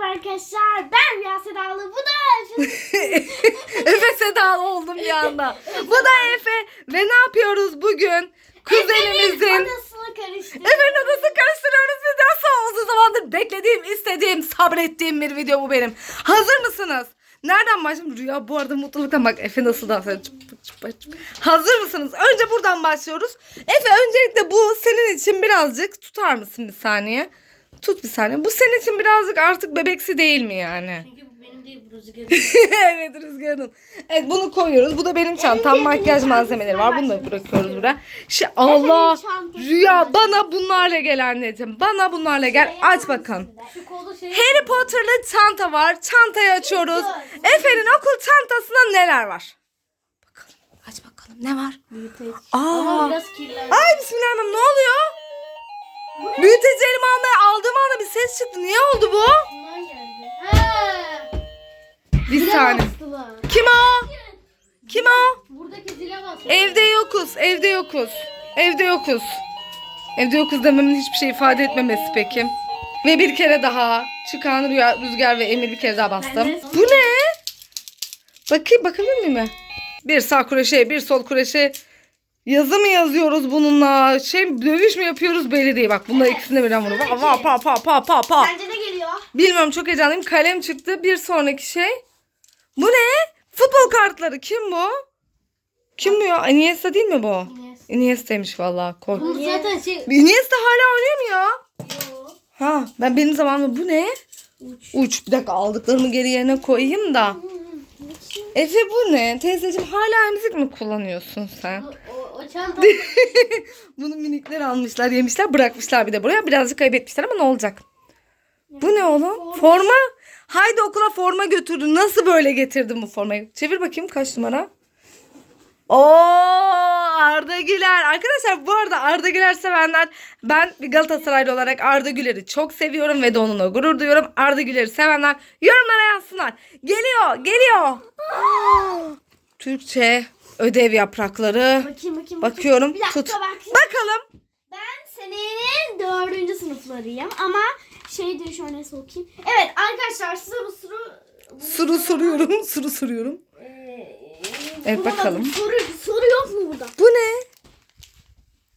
merhaba arkadaşlar. Ben Rüya Sedalı. Bu da Efe Sedalı oldum bir anda. Bu da Efe. Ve ne yapıyoruz bugün? Kuzenimizin odasını karıştırdım. Efe'nin odasını karıştırıyoruz. Bir daha sonra uzun zamandır beklediğim, istediğim, sabrettiğim bir video bu benim. Hazır mısınız? Nereden başlayayım? Rüya bu arada mutluluktan bak Efe nasıl dans ediyor. Çıp, çıp, çıp. Hazır mısınız? Önce buradan başlıyoruz. Efe öncelikle bu senin için birazcık tutar mısın bir saniye? Tut bir saniye. Bu senin için birazcık artık bebeksi değil mi yani? Çünkü bu benim değil bu evet Rüzgar'ın. Evet bunu koyuyoruz. Bu da benim çantam. Makyaj malzemeleri var. Bunu da bırakıyoruz buraya. Şey, Allah. Rüya bana bunlarla gel anneciğim. Bana bunlarla gel. Aç bakalım. Şey. Harry Potter'lı çanta var. Çantayı açıyoruz. Efe'nin okul çantasında neler var? Bakalım. Aç bakalım. Ne var? Aa. Ay bismillahirrahmanirrahim. Ne oluyor? Büyüteci elime almaya aldığım anda bir ses çıktı. Niye oldu bu? Bunlar geldi. Ha. Bir Zile saniye. bastılar. Kim o? Kim o? Buradaki zile bastılar. Evde yokuz, evde yokuz. Evde yokuz. Evde yokuz dememin hiçbir şey ifade etmemesi peki. Ve bir kere daha çıkan Rüya, Rüzgar ve Emir bir kere daha bastım. Ben de- Bu ne? Bakayım bakabilir miyim? Bir sağ kureşe, bir sol kureşe. Yazı mı yazıyoruz bununla? Şey dövüş mü yapıyoruz belli değil. Bak bunda ikisini birden vuruyor. Pa pa pa pa pa pa pa. Bence de geliyor. Bilmiyorum çok heyecanlıyım. Kalem çıktı. Bir sonraki şey. Bu ne? Futbol kartları. Kim bu? Kim bu ya? Iniesta değil mi bu? Iniesta. Iniesta'ymış vallahi. Kork. Bu zaten şey. Iniesta hala oynuyor mu ya? Yo. Ha ben benim zamanımda bu ne? Uç. Uç. Bir dakika aldıklarımı geri yerine koyayım da. Efe bu ne? Teyzeciğim hala müzik mi kullanıyorsun sen? O, o, o çanta. Bunu minikler almışlar, yemişler, bırakmışlar bir de buraya. Birazcık kaybetmişler ama ne olacak? Bu ne oğlum? Forma. Haydi okula forma götürdün. Nasıl böyle getirdin bu formayı? Çevir bakayım kaç numara? Oo Arda Güler. Arkadaşlar bu arada Arda Güler sevenler ben bir Galatasaraylı olarak Arda Güler'i çok seviyorum ve de onunla gurur duyuyorum. Arda Güler'i sevenler yorumlara yazsınlar. Geliyor, geliyor. Türkçe ödev yaprakları. Bakayım bakayım. Bakıyorum. Bir dakika Tut. bakayım. Bakalım. Ben senenin dördüncü sınıflarıyım ama şey diyor şöyle sokayım. Evet arkadaşlar size bu soru... Soru soruyorum. Soru soruyorum. Ee, Evet, bakalım. Soru, soru yok mu burada? Bu ne?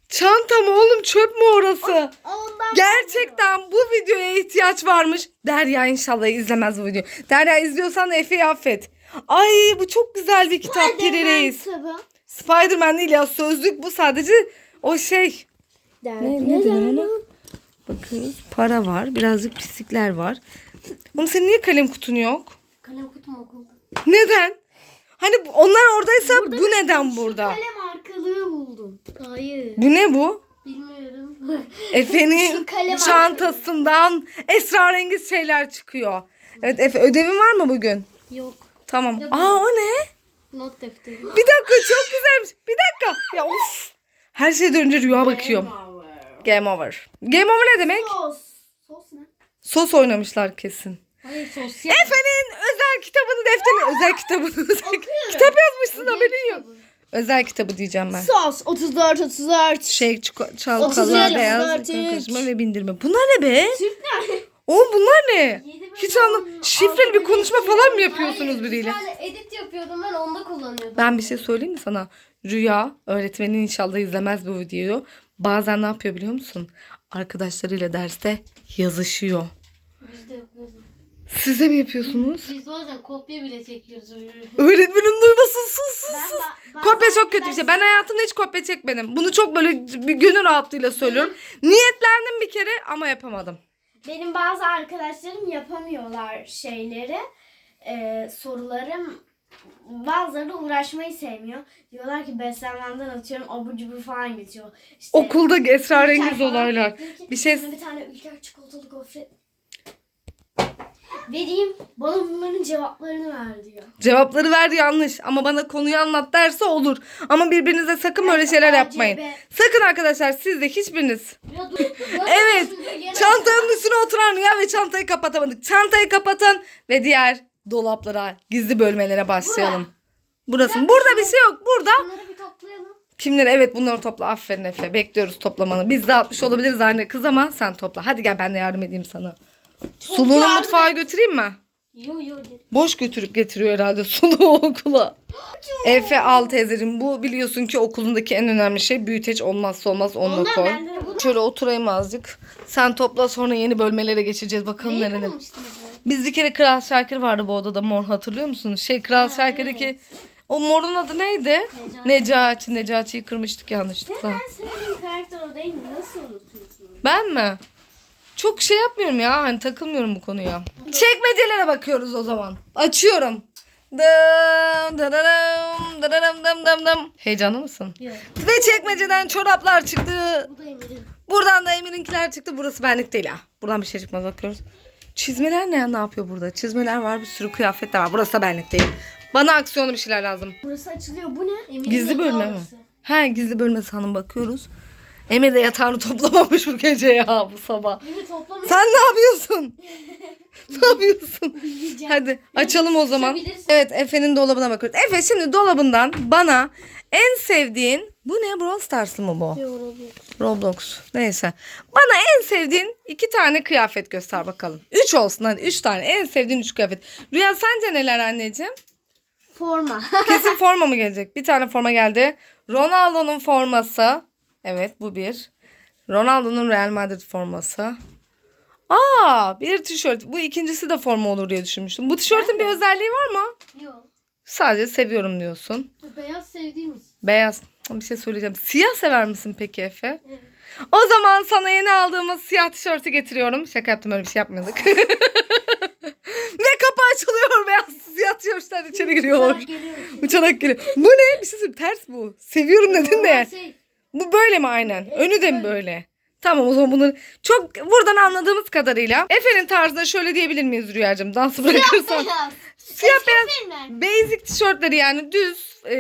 Çanta mı oğlum çöp mü orası? Ondan Gerçekten bu videoya ihtiyaç varmış. Derya inşallah izlemez bu videoyu. Derya izliyorsan Efe'yi affet. Ay bu çok güzel bir kitap. Kitabı. Spiderman değil ya sözlük bu sadece o şey. Ne, ne ona? Bakıyoruz para var birazcık pislikler var. Oğlum senin niye kalem kutun yok? Kalem kutum okulda. Neden? Hani onlar oradaysa bu neden burada? Kalem arkalığı buldum. Hayır. Bu ne bu? Bilmiyorum. Efe'nin çantasından esrarengiz şeyler çıkıyor. Evet Efe ödevin var mı bugün? yok. Tamam. Aa o ne? Not defteri. Bir dakika çok güzelmiş. Bir dakika. Ya of. Her şeyden önce rüya bakıyorum. Game over. Game over ne demek? Sos. Sos ne? Sos oynamışlar kesin. Hayır sosyal. Efe'nin özel kitabını defterini özel kitabını özel kitap yazmışsın haberin yok. Özel kitabı diyeceğim ben. Sos 34 34. Şey çiko- çalkalar, Otuz beyaz, dört, karışma ve bindirme. Bunlar ne be? Türk ne? Oğlum bunlar ne? Hiç anlam. Şifreli bir konuşma falan mı yapıyorsunuz biriyle? Bir tane edit yapıyordum ben onda kullanıyordum. Ben bir şey söyleyeyim mi sana? Rüya öğretmenin inşallah izlemez bu videoyu. Bazen ne yapıyor biliyor musun? Arkadaşlarıyla derste yazışıyor. Biz de yapıyorduk. Siz de mi yapıyorsunuz? Biz bazen kopya bile çekiyoruz. Öğretmenin duymasın sus sus Ben sus. ba- Kopya çok kötü bir şey. Ben hayatımda hiç kopya çekmedim. Bunu çok böyle bir gönül rahatlığıyla söylüyorum. Niyetlendim bir kere ama yapamadım. Benim bazı arkadaşlarım yapamıyorlar şeyleri. Ee, sorularım bazıları da uğraşmayı sevmiyor. Diyorlar ki beslenmenden atıyorum abur cubur falan geçiyor. İşte Okulda Ülker esrarengiz falan olaylar. ki, Bir şey "Sana bir tane ülker çikolatalı gofret vereyim. Bana bunların cevaplarını ver diyor. Cevapları ver yanlış ama bana konuyu anlat derse olur. Ama birbirinize sakın böyle şeyler yapmayın. Sakın arkadaşlar siz de hiçbiriniz. Ya dur, Evet. Çantanın üstüne oturan Rüya ve çantayı kapatamadık. Çantayı kapatın ve diğer dolaplara, gizli bölmelere başlayalım. Burası. Burada bir şey yok. Burada. Bunları bir toplayalım. Kimleri? Evet bunları topla. Aferin Efe. Bekliyoruz toplamanı. Biz de atmış olabiliriz anne kız ama sen topla. Hadi gel ben de yardım edeyim sana. Suluğunu mutfağa götüreyim mi? Yo yo. Boş götürüp getiriyor herhalde suluğu okula. Efe al teyzeciğim. Bu biliyorsun ki okulundaki en önemli şey büyüteç olmazsa olmaz onunla Ondan koy. bende de bu- Şöyle oturayım azıcık. Sen topla sonra yeni bölmelere geçeceğiz. Bakalım nerede. Biz bir kere Kral Şakir vardı bu odada mor hatırlıyor musunuz? Şey Kral Şakir'deki o morun adı neydi? Necati. Necati'yi kırmıştık yanlışlıkla. Ben söylediğim karakter o değil mi? Nasıl unutuyorsunuz? Ben mi? Çok şey yapmıyorum ya. Hani takılmıyorum bu konuya. Çekmecelere bakıyoruz o zaman. Açıyorum. Dım, dadadım, dadadım, dım, dım, dım. Heyecanlı mısın? Yok. Ve çekmeceden çoraplar çıktı. Bu da Emir'in. Buradan da Emir'inkiler çıktı. Burası benlik değil ha. Buradan bir şey çıkmaz bakıyoruz. Çizmeler ne, ne yapıyor burada? Çizmeler var bir sürü kıyafet de var. Burası da benlik değil. Bana aksiyonlu bir şeyler lazım. Burası açılıyor. Bu ne? Emir'in Gizli bölme mi? orası. He gizli bölme sanırım bakıyoruz. Emir de yatağını toplamamış bu gece ya bu sabah. Emir toplamış. Sen ne yapıyorsun? ne yapıyorsun? Hadi açalım o zaman. Evet Efe'nin dolabına bakıyoruz. Efe şimdi dolabından bana en sevdiğin bu ne Brawl Stars'lı mı bu? Yoruluyor. Roblox. Neyse. Bana en sevdiğin iki tane kıyafet göster bakalım. Üç olsun hadi. Üç tane. En sevdiğin üç kıyafet. Rüya sence neler anneciğim? Forma. Kesin forma mı gelecek? Bir tane forma geldi. Ronaldo'nun forması. Evet bu bir. Ronaldo'nun Real Madrid forması. Aa bir tişört. Bu ikincisi de forma olur diye düşünmüştüm. Bu tişörtün bir özelliği var mı? Yok. Sadece seviyorum diyorsun. Beyaz sevdiğimiz. Beyaz. Bir şey söyleyeceğim. Siyah sever misin peki Efe? O zaman sana yeni aldığımız siyah tişörtü getiriyorum. Şaka yaptım öyle bir şey yapmıyorduk. Ve kapı açılıyor beyaz siyah tişörtler içeri giriyor. Uçarak geliyor. Bu ne? Bir şey söyleyeyim. Ters bu. Seviyorum dedin de. Şey, Bu böyle mi aynen? Önü de mi böyle? Tamam o zaman bunu çok buradan anladığımız kadarıyla Efe'nin tarzına şöyle diyebilir miyiz Rüyacığım? Dansı bırakırsan. Siyah Eski beyaz. Basic tişörtleri yani düz e,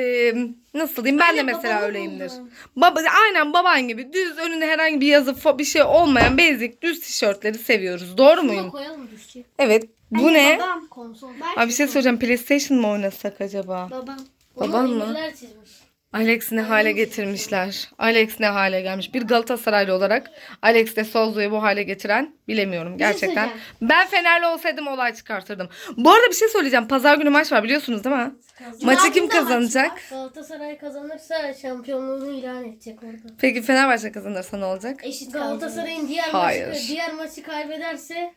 nasıl diyeyim ben de Aynen, mesela babamın öyleyimdir. Baba aynen baban gibi düz önünde herhangi bir yazı fo- bir şey olmayan basic düz tişörtleri seviyoruz. Doğru Buna muyum? koyalım düşecek. Evet. Bu ne? Babam. Konsol. Abi bir şey soracağım. PlayStation mı oynasak acaba? Babam. Baban mı? Çizmiş. Alex ne hale getirmişler. Alex ne hale gelmiş. Bir Galatasaraylı olarak Alex de Souzo'yu bu hale getiren bilemiyorum gerçekten. Ben Fenerli olsaydım olay çıkartırdım. Bu arada bir şey söyleyeceğim. Pazar günü maç var biliyorsunuz değil mi? Maçı kim kazanacak? Galatasaray kazanırsa şampiyonluğunu ilan edecek orada. Peki Fenerbahçe kazanırsa ne olacak? Eşit Galatasaray'ın diğer Hayır. maçı diğer maçı kaybederse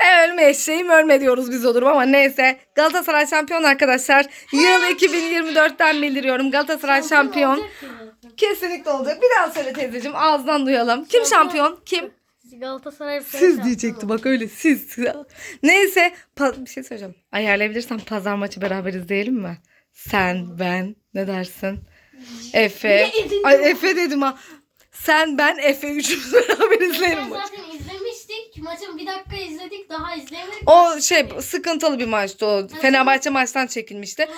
E, ölme eşeğim ölme diyoruz biz olurum ama neyse. Galatasaray şampiyon arkadaşlar. Yıl 2024'ten bildiriyorum. Galatasaray şampiyon. Kesinlikle olacak. Bir daha söyle teyzeciğim ağızdan duyalım. Kim şampiyon? Kim? Galatasaray Siz diyecekti bak öyle siz. Neyse pa- bir şey söyleyeceğim. Ayarlayabilirsen pazar maçı beraber izleyelim mi? Sen, ben ne dersin? Efe. Ay Efe dedim ha. Sen, ben, Efe üçümüz beraber izleyelim maçı. Maçın bir dakika izledik. Daha izleyemedik. O şey sıkıntılı bir maçtı o. Fenerbahçe maçtan çekilmişti.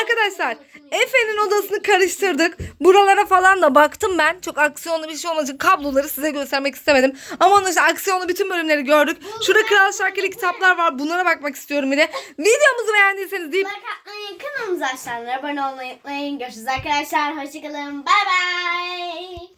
Arkadaşlar Efe'nin odasını karıştırdık. Buralara falan da baktım ben. Çok aksiyonlu bir şey olmadığı için kabloları size göstermek istemedim. Ama onun dışında aksiyonlu bütün bölümleri gördük. Şurada Kral Şarkı'lı kitaplar var. Bunlara bakmak istiyorum bir de. Videomuzu beğendiyseniz deyip Like atmayı, kanalımıza aşağıdan abone olmayı unutmayın. Görüşürüz arkadaşlar. Hoşçakalın. Bay bay.